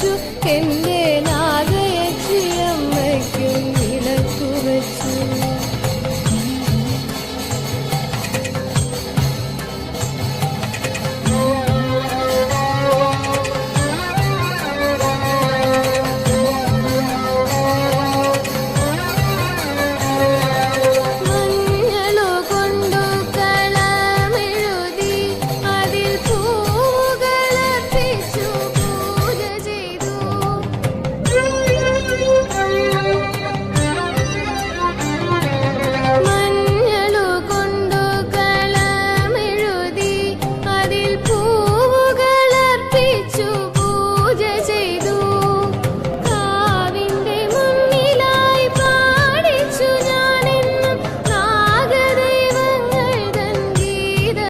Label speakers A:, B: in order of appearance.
A: നമ്രശിരസ്ഥയായി വിളക്കു വച്ചു എന്നും